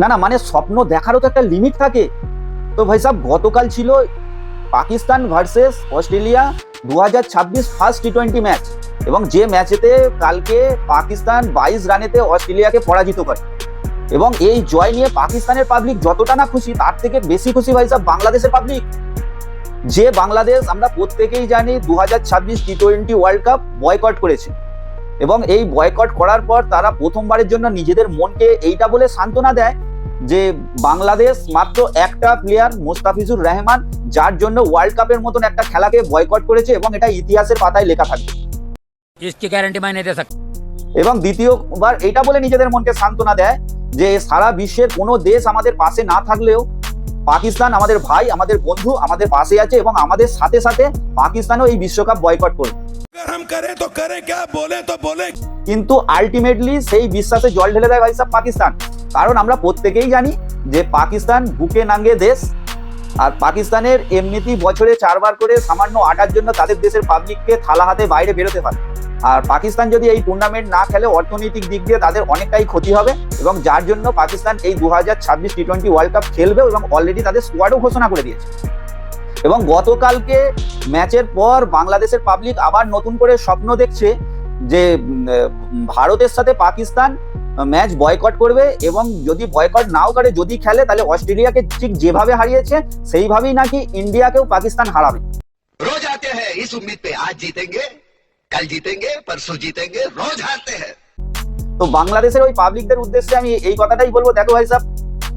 না না মানে স্বপ্ন দেখারও তো একটা লিমিট থাকে। তো ভাই সাহেব গতকাল ছিল পাকিস্তান ভার্সেস অস্ট্রেলিয়া দু হাজার ছাব্বিশ ফার্স্ট টি টোয়েন্টি ম্যাচ এবং যে ম্যাচেতে কালকে পাকিস্তান বাইশ রানেতে অস্ট্রেলিয়াকে পরাজিত করে। এবং এই জয় নিয়ে পাকিস্তানের পাবলিক যতটা না খুশি, তার থেকে বেশি খুশি ভাই সাহেব বাংলাদেশের পাবলিক যে বাংলাদেশ আমরা প্রত্যেকেই জানি দু হাজার ছাব্বিশ T twenty world cup boycott করেছে। এবং এই বয়কট করার পর তারা প্রথমবারের জন্য নিজেদের মনকে এইটা বলে সান্ত্বনা দেয় যে বাংলাদেশ মাত্র একটা প্লেয়ার মোস্তাফিজুর রহমান যার জন্য ওয়ার্ল্ড কাপের মতন একটা খেলাকে বয়কট করেছে এবং এটা ইতিহাসের পাতায় লেখা থাকবে। এবং দ্বিতীয়বার এটা বলে নিজেদের মনকে সান্ত্বনা দেয় যে সারা বিশ্বের কোনো দেশ আমাদের পাশে না থাকলেও পাকিস্তান আমাদের ভাই আমাদের বন্ধু আমাদের পাশে আছে এবং আমাদের সাথে সাথে পাকিস্তানও এই বিশ্বকাপ বয়কট করবে। কিন্তু আলটিমেটলি সেই বিশ্বাসে জল ঢেলে দেয় ভাই সাহ পাকিস্তান। কারণ আমরা প্রত্যেকেই জানি যে পাকিস্তান বুকে নাঙ্গে দেশ। আর পাকিস্তানের এমনিতেই বছরে চারবার করে সামান্য আটার জন্য তাদের দেশের পাবলিককে থালা হাতে বাইরে বেরোতে হয়। আর পাকিস্তান যদি এই টুর্নামেন্ট না খেলে, অর্থনৈতিক দিক দিয়ে তাদের অনেকটাই ক্ষতি হবে এবং যার জন্য পাকিস্তান এই দু হাজার ছাব্বিশ টি টোয়েন্টি ওয়ার্ল্ড কাপ খেলবে এবং অলরেডি তাদের স্কোয়াডও ঘোষণা করে দিয়েছে। এবং গতকালকে ম্যাচের পর বাংলাদেশের পাবলিক আবার নতুন করে স্বপ্ন দেখছে যে ভারতের সাথে পাকিস্তান ম্যাচ বয়কট করবে এবং যদি বয়কট নাও করে যদি খেলে তাহলে অস্ট্রেলিয়াকে ঠিক যেভাবে হারিয়েছে সেইভাবেই নাকি ইন্ডিয়াকেও পাকিস্তান হারাবে। রোজ আতে হ্যাঁ ইস উম্মীদ পে আজ জিতেঙ্গে কাল জিতেঙ্গে পরশু জিতেঙ্গে রোজ হারতে হ্যাঁ তো বাংলাদেশের ওই পাবলিকদের উদ্দেশ্যে আমি এই কথাটাই বলব। দেখো ভাই সাহেব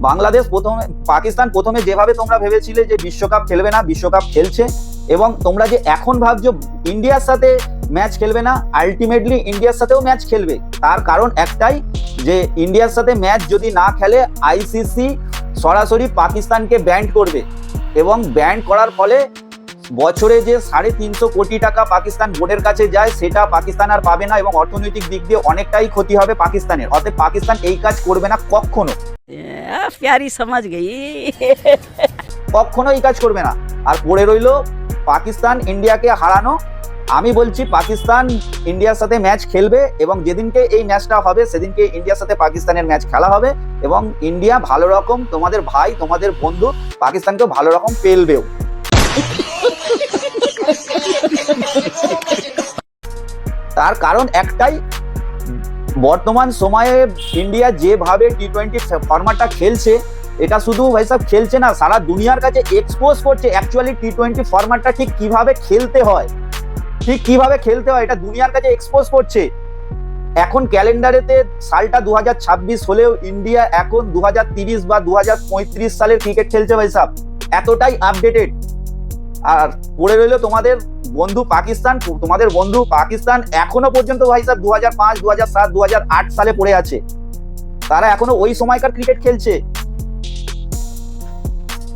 বাংলাদেশ প্রথমে পাকিস্তান প্রথমে যেভাবে তোমরা ভেবেছিলে যে বিশ্বকাপ খেলবে না বিশ্বকাপ খেলছে এবং তোমরা যে এখন ভাবছ ইন্ডিয়ার সাথে ম্যাচ খেলবে না আলটিমেটলি ইন্ডিয়ার সাথেও ম্যাচ খেলবে। তার কারণ একটাই যে ইন্ডিয়ার সাথে ম্যাচ যদি না খেলে আইসিসি সরাসরি পাকিস্তানকে ব্যান্ড করবে। এবং ব্যান্ড করার ফলে বছরে যে সাড়ে তিনশো কোটি টাকা পাকিস্তান বোর্ডের কাছে যায় সেটা পাকিস্তান আর পাবে না এবং অর্থনৈতিক দিক দিয়ে অনেকটাই ক্ষতি হবে পাকিস্তানের। অর্থাৎ পাকিস্তান এই কাজ করবে না কখনো। প্যারি সমাজ কখনো এই কাজ করবে না। আর পড়ে রইল পাকিস্তান ইন্ডিয়াকে হারানো আমি বলছি পাকিস্তান ইন্ডিয়ার সাথে ম্যাচ খেলবে এবং যেদিনকে এই ম্যাচটা হবে, সেদিনকে ইন্ডিয়ার সাথে পাকিস্তানের ম্যাচ খেলা হবে এবং ইন্ডিয়া ভালো রকম তোমাদের ভাই, তোমাদের বন্ধু পাকিস্তানকেও ভালো রকম পেলবেও। তার কারণ একটাই, বর্তমান সময়ে ইন্ডিয়া যেভাবে টি টোয়েন্টি ফরম্যাটটা খেলছে, এটা শুধু ভাই সাহেব খেলছে না, সারা দুনিয়ার কাছে এক্সপোজ করছে অ্যাকচুয়ালি টি টোয়েন্টি ফরম্যাটটা ঠিক কীভাবে খেলতে হয়। ঠিক কীভাবে খেলতে হয়, এটা দুনিয়ার কাছে এক্সপোজ করছে। এখন ক্যালেন্ডারেতে সালটা দু হাজার ছাব্বিশ হলেও ইন্ডিয়া এখন দু বা দু হাজার পঁয়ত্রিশ সালের ক্রিকেট খেলছে ভাই সাহেব এতটাই আপডেটেড আর পড়ে রইল তোমাদের বন্ধু পাকিস্তান, তোমাদের বন্ধু পাকিস্তান এখনও পর্যন্ত ভাই সাহেব দু হাজার পাঁচ দু হাজার সাত দু হাজার আট সালে পড়ে আছে। তারা এখনও ওই সময়কার ক্রিকেট খেলছে।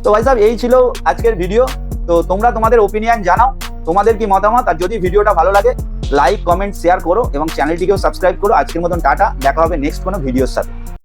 তো ভাই সাহেব এই ছিল আজকের ভিডিও তো তোমরা তোমাদের ওপিনিয়ন জানাও। তোমাদের কি মতামত? আর যদি ভিডিওটা ভালো লাগে লাইক কমেন্ট শেয়ার করো এবং চ্যানেলটিকেও সাবস্ক্রাইব করো। আজকের মতন টাটা, দেখা হবে নেক্সট কোনো ভিডিওর সাথে।